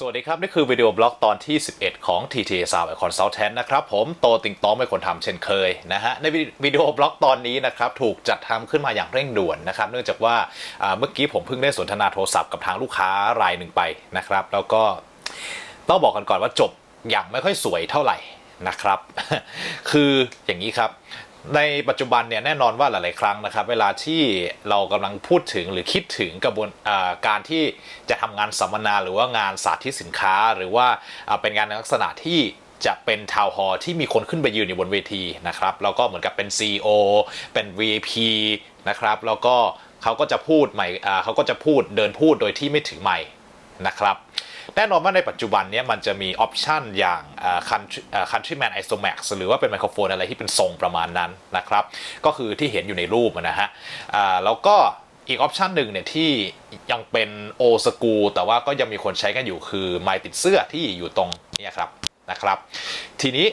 สวัสดีครับ นี่คือวิดีโอบล็อกตอนที่ 11 ของ TTA Sound Consultant นะครับ ผมโตติงต้องไม่คนทำเช่นเคยนะฮะในวิดีโอบล็อกตอนนี้นะครับถูกจัดทำขึ้นมาอย่างเร่งด่วนนะครับ เนื่องจากว่าเมื่อกี้ผมเพิ่งได้สนทนาโทรศัพท์กับทางลูกค้ารายหนึ่งไปนะครับ แล้วก็ต้องบอกกันก่อนว่าจบอย่างไม่ค่อยสวยเท่าไหร่นะครับ คืออย่างนี้ครับ ในปัจจุบันเนี่ยแน่นอนว่าหลาย ๆ ครั้งนะครับ เวลาที่เรากำลังพูดถึงหรือคิดถึงกระบวนการที่จะทำงานสัมมนา หรือว่างานสาธิตสินค้า หรือว่าเป็นงานในลักษณะที่จะเป็นทาวน์ฮอลที่มีคนขึ้นไปยืนอยู่บนเวทีนะครับแล้วก็เหมือนกับเป็น CEO เป็น VP นะครับแล้วก็เขาก็จะพูดใหม่เขาก็จะพูดเดินพูดโดยที่ไม่ถือไมค นะครับแน่นอนว่าในปัจจุบันนี้มันจะมีออปชันอย่าง Countryman ISOMAX หรือว่าเป็นไมโครโฟนอะไรที่เป็นทรงประมาณนั้นนะครับ ก็คือที่เห็นอยู่ในรูปนะฮะแล้วก็อีกออปชันหนึ่งเนี่ยที่ยังเป็นโอสกูแต่ว่าก็ยังมีคนใช้กันอยู่คือไมค์ติดเสื้อที่อยู่ตรงนี้ครับนะครับ ทีนี้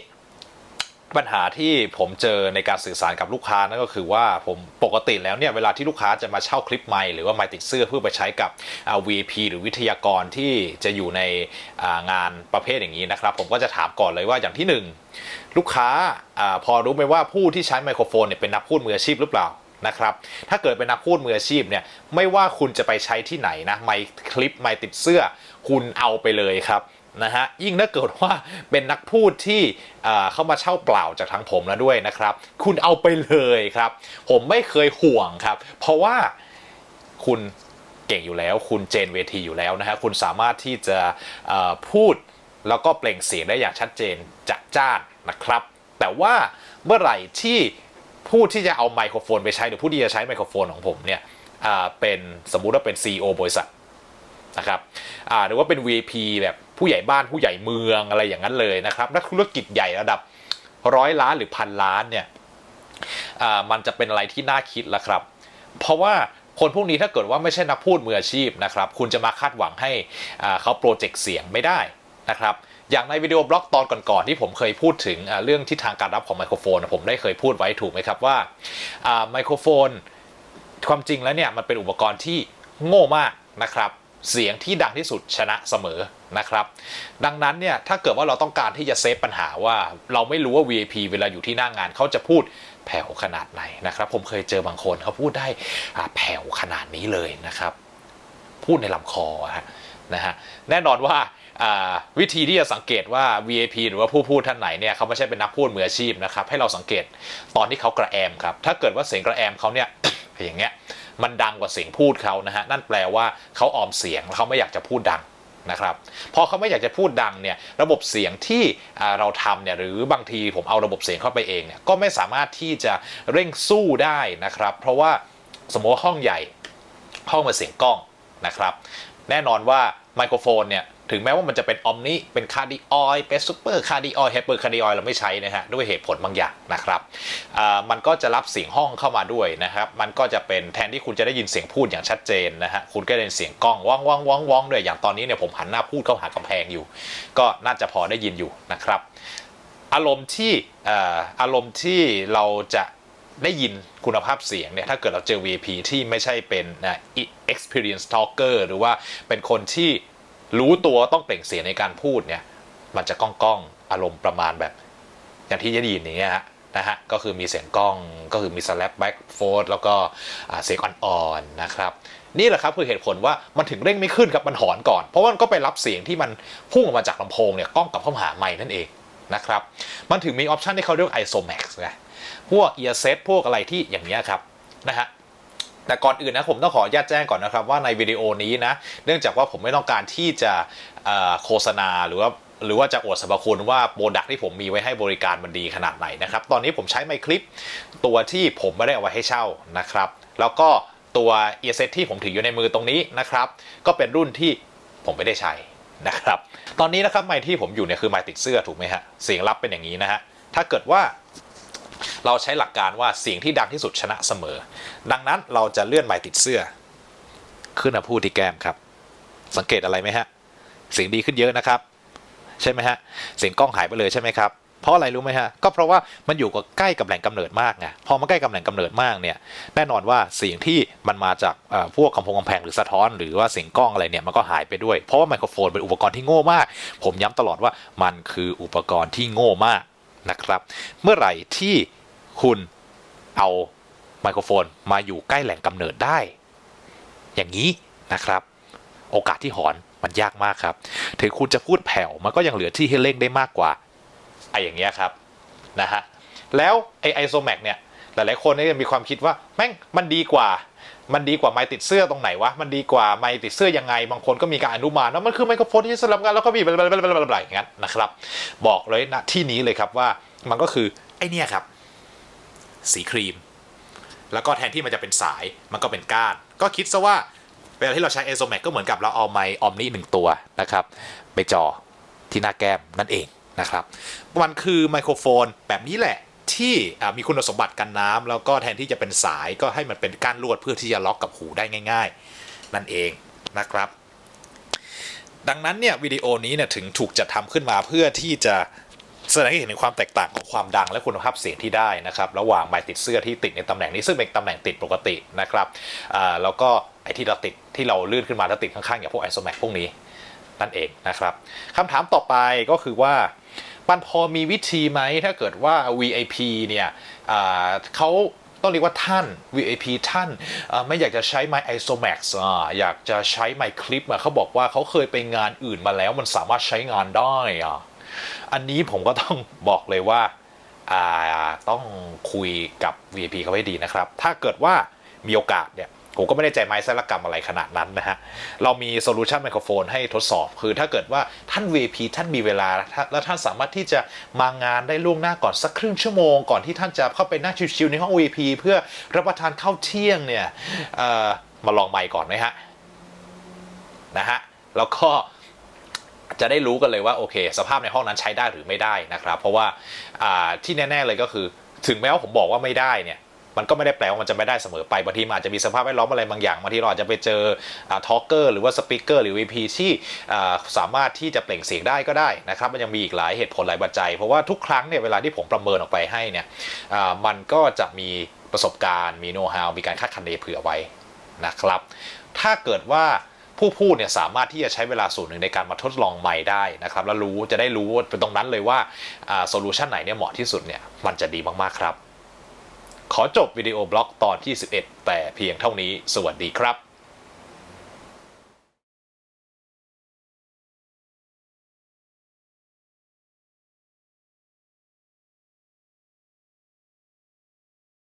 ปัญหาที่ผมเจอในการสื่อสารกับลูกค้านั่นก็คือว่าผมปกติแล้วเนี่ยเวลาที่ลูกค้าจะมาเช่าคลิปไมค์หรือว่าไมค์ติดเสื้อเพื่อไปใช้กับ VP หรือวิทยากรที่จะอยู่ในงานประเภทอย่างนี้นะครับ ผมก็จะถามก่อนเลยว่าอย่างที่หนึ่งลูกค้าอพอรู้ไหมว่าผู้ที่ใช้ไมโครโฟนเนี่ยเป็นนักพูดมืออาชีพหรือเปล่านะครับถ้าเกิดเป็นนักพูดมืออาชีพเนี่ยไม่ว่าคุณจะไปใช้ที่ไหนนะไมค์คลิปไมติดเสื้อ คุณเอาไปเลยครับ นะฮะยิ่งถ้าเกิดว่าเป็นนักพูดที่เข้ามาเช่าเปล่าจากทางผมแล้วด้วยนะครับ คุณเอาไปเลยครับ ผมไม่เคยห่วงครับ เพราะว่าคุณเก่งอยู่แล้ว คุณเจนเวทีอยู่แล้วนะฮะคุณสามารถที่จะพูดแล้วก็เปล่งเสียงได้อย่างชัดเจนจัดจ้านนะครับ แต่ว่าเมื่อไหร่ที่ผู้ที่จะเอาไมโครโฟนไปใช้หรือผู้ที่จะใช้ไมโครโฟนของผมเนี่ยเป็นสมมุติว่าเป็น CEO บริษัท นะครับหรือว่าเป็น VP แบบผู้ใหญ่บ้านผู้ใหญ่เมืองอะไรอย่างนั้นเลยนะครับนักธุรกิจใหญ่ระดับร้อยล้านหรือพันล้านเนี่ยมันจะเป็นอะไรที่น่าคิดละครับ เพราะว่าคนพวกนี้ถ้าเกิดว่าไม่ใช่นักพูดมืออาชีพนะครับคุณจะมาคาดหวังให้เขาโปรเจกต์เสียงไม่ได้นะครับอย่างในวิดีโอบล็อกตอนก่อนๆที่ผมเคยพูดถึงเรื่องทิศทางการรับของไมโครโฟน ผมได้เคยพูดไว้ถูกไหมครับว่าไมโครโฟน ความจริงแล้วเนี่ยมันเป็นอุปกรณ์ที่โง่มากนะครับ เสียงที่ดังที่สุดชนะเสมอนะครับ ดังนั้นเนี่ยถ้าเกิดว่าเราต้องการที่จะเซฟปัญหาว่าเราไม่รู้ว่า VIP เวลาอยู่ที่หน้างานเขาจะพูดแผ่วขนาดไหนนะครับ ผมเคยเจอบางคนเขาพูดได้แผ่วขนาดนี้เลยนะครับ พูดในลำคอฮะนะฮะแน่นอนว่าวิธีที่จะสังเกตว่า VIP หรือว่าผู้พูดท่านไหนเนี่ยเขาไม่ใช่เป็นนักพูดมืออาชีพนะครับ ให้เราสังเกตตอนที่เขากระแอมครับ ถ้าเกิดว่าเสียงกระแอมเขาเนี่ยอย่างเงี้ย มันดังกว่าเสียงพูดเขานะฮะนั่นแปลว่าเขาออมเสียงแล้วเขาไม่อยากจะพูดดังนะครับพอเขาไม่อยากจะพูดดังเนี่ยระบบเสียงที่เราทำเนี่ยหรือบางทีผมเอาระบบเสียงเข้าไปเองเนี่ยก็ไม่สามารถที่จะเร่งสู้ได้นะครับ เพราะว่าสมมติว่าห้องใหญ่ห้องมาเสียงกล้องนะครับ แน่นอนว่าไมโครโฟนเนี่ย ถึงแม้ว่ามันจะเป็นออมนิเป็นคาร์ดิออยเป็นซูเปอร์คาร์ดิออยไฮเปอร์คาร์ดิออยเราไม่ใช้นะฮะด้วยเหตุผลบางอย่างนะครับมันก็จะรับเสียงห้องเข้ามาด้วยนะครับมันก็จะเป็นแทนที่คุณจะได้ยินเสียงพูดอย่างชัดเจนนะฮะคุณก็ได้ยินเสียงกล้องว่องว่องว่องว่องด้วยอย่างตอนนี้เนี่ยผมหันหน้าพูดเข้าหากำแพงอยู่ ก็น่าจะพอได้ยินอยู่นะครับ อารมณ์ที่เอ่ออารมณ์ที่เราจะได้ยินคุณภาพเสียงเนี่ยถ้าเกิดเราเจอ VP ที่ไม่ใช่เป็นนะ experience talker หรือว่าเป็นคนที่ รู้ตัวต้องเปล่งเสียงในการพูดเนี่ยมันจะก้องก้องๆอารมณ์ประมาณแบบ อย่างที่จะด้ยินอย่างเงี้ยฮะนะฮะก็คือมีเสียงกล้องก็คือมี slap back forth แล้วก็เสียงอ่อนๆนะครับ นี่แหละครับคือเหตุผลว่ามันถึงเร่งไม่ขึ้นครับมันหอนก่อน เพราะว่ามันก็ไปรับเสียงที่มันพุ่งออกมาจากลำโพงเนี่ยกล้องกับเข้ามาหาไมค์นั่นเองนะครับมันถึงมีออปชันที่เขาเรียก ISOMAX ไงพวก ear set พวกอะไรที่อย่างเนี้ยครับนะฮะ แต่ก่อนอื่นนะผมต้องขออนุญาตแจ้งก่อนนะครับว่าในวิดีโอนี้นะเนื่องจากว่าผมไม่ต้องการที่จะโฆษณาหรือว่าหรือว่าจะอวดสรรพคุณว่าโปรดักที่ผมมีไว้ให้บริการมันดีขนาดไหนนะครับ ตอนนี้ผมใช้ไมค์คลิปตัวที่ผมไม่ได้เอาไว้ให้เช่านะครับ แล้วก็ตัวเอเซที่ผมถืออยู่ในมือตรงนี้นะครับ ก็เป็นรุ่นที่ผมไม่ได้ใช้นะครับ ตอนนี้นะครับไมค์ที่ผมอยู่เนี่ยคือไมค์ติดเสื้อถูกไหมฮะเสียงรับเป็นอย่างนี้นะฮะถ้าเกิดว่า เราใช้หลักการว่าเสียงที่ดังที่สุดชนะเสมอ ดังนั้นเราจะเลื่อนไมค์ติดเสื้อ ขึ้นมาพูดที่แก้มครับ สังเกตอะไรไหมฮะเสียงดีขึ้นเยอะนะครับ ใช่ไหมฮะเสียงกล้องหายไปเลยใช่ไหมครับเพราะอะไรรู้ไหมฮะก็เพราะว่ามันอยู่กับใกล้กับแหล่งกำเนิดมากไงพอมันใกล้กับแหล่งกำเนิดมากเนี่ยแน่นอนว่าเสียงที่มันมาจากพวกกำพงกำแพงหรือสะท้อน หรือว่าเสียงกล้องอะไรเนี่ยมันก็หายไปด้วยเพราะว่าไมโครโฟนเป็นอุปกรณ์ที่โง่มาก ผมย้ำตลอดว่ามันคืออุปกรณ์ที่โง่มาก นะครับ เมื่อไหร่ที่คุณเอาไมโครโฟนมาอยู่ใกล้แหล่งกำเนิดได้ อย่างนี้นะครับ โอกาสที่หอนมันยากมากครับ ถึงคุณจะพูดแผ่วมันก็ยังเหลือที่ให้เล่งได้มากกว่าไออย่างเงี้ยครับนะฮะแล้วไอไอโซแมกเนี่ย หลายๆคนนี่ยมีความคิดว่าแม่งมันดีกว่า มันดีกว่าไมค์ติดเสื้อตรงไหนวะมันดีกว่าไมค์ติดเสื้อยังไง บางคนก็มีการอนุมานว่ามันคือไมโครโฟนที่สลับกันแล้วก็มีบลาบลาบลาบลาบลาอย่างนั้นนะครับ บอกเลยนะที่นี้เลยครับว่ามันก็คือไอเนี่ยครับ สีครีม แล้วก็แทนที่มันจะเป็นสายมันก็เป็นก้าน ก็คิดซะว่าเวลาที่เราใช้ a อ o m a c ก็เหมือนกับเราเอาไมค์ออมนี่หนึ่งตัวนะครับไปจ่อที่หน้าแก้มนั่นเองนะครับ มันคือไมโครโฟนแบบนี้แหละ ที่มีคุณสมบัติกันน้ำแล้วก็แทนที่จะเป็นสายก็ให้มันเป็นก้านลวดเพื่อที่จะล็อกกับหูได้ง่าย ๆ นั่นเองนะครับ ดังนั้นเนี่ยวิดีโอนี้เนี่ยถึงถูกจัดทำขึ้นมาเพื่อที่จะแสดงให้เห็นถึงความแตกต่างของความดังและคุณภาพเสียงที่ได้นะครับ ระหว่างไมค์ติดเสื้อที่ติดในตำแหน่งนี้ซึ่งเป็นตำแหน่งติดปกตินะครับแล้วก็ไอ้ที่เราติดที่เราลื่นขึ้นมาแล้วติดข้างๆอย่างพวกไอโซแมกพวกนี้นั่นเองนะครับคำถามต่อไปก็คือว่า มันพอมีวิธีไหมถ้าเกิดว่า VIP เนี่ยเขาต้องเรียกว่าท่าน VIP ท่านไม่อยากจะใช้ไมค์ isomax ออยากจะใช้ไมค์คลิปอะเขาบอกว่าเขาเคยไปงานอื่นมาแล้วมันสามารถใช้งานได้ออันนี้ผมก็ต้องบอกเลยว่าอ่าต้องคุยกับ VIP เขาให้ดีนะครับ ถ้าเกิดว่ามีโอกาสเนี่ย ผมก็ไม่ได้ใจไม้สารกรรมอะไรขนาดนั้นนะฮะ เรามีโซลูชันไมโครโฟนให้ทดสอบ คือถ้าเกิดว่าท่าน VP ท่านมีเวลา แล้วท่านสามารถที่จะมางานได้ล่วงหน้าก่อนสักครึ่งชั่วโมง ก่อนที่ท่านจะเข้าไปนั่งชิวๆในห้อง VP เพื่อรับประทานข้าวเที่ยงเนี่ยมาลองไมค์ก่อนไหมฮะ นะฮะ แล้วก็จะได้รู้กันเลยว่าโอเค สภาพในห้องนั้นใช้ได้หรือไม่ได้นะครับ เพราะว่าที่แน่ ๆเลยก็คือ ถึงแม้ว่าผมบอกว่าไม่ได้เนี่ย มันก็ไม่ได้แปลว่ามันจะไม่ได้เสมอไปบางทีมันอาจจะมีสภาพแวดล้อมอะไรบางอย่างบางทีเราอาจจะไปเจอทอล์กเกอร์หรือว่าสปีกเกอร์หรือ VP ที่อ่สามารถที่จะเปล่งเสียงได้ก็ได้นะครับมันยังมีอีกหลายเหตุผลหลายปัจจัย เพราะว่าทุกครั้งเนี่ยเวลาที่ผมประเมินออกไปให้เนี่ยมันก็จะมีประสบการณ์มีโน้ตฮาวมีการคาดคะเนเผื่อไว้นะครับ ถ้าเกิดว่าผู้พูดเนี่ยสามารถที่จะใช้เวลาส่วนหนึ่งในการมาทดลองใหม่ได้นะครับ แล้วรู้จะได้รู้เป็นตรงนั้นเลยว่าโซลูชันไหนเนี่ยเหมาะที่สุดเนี่ยมันจะดีมากๆครับ ขอจบวิดีโอบล็อกตอนที่ 11 แต่เพียงเท่านี้ สวัสดีครับ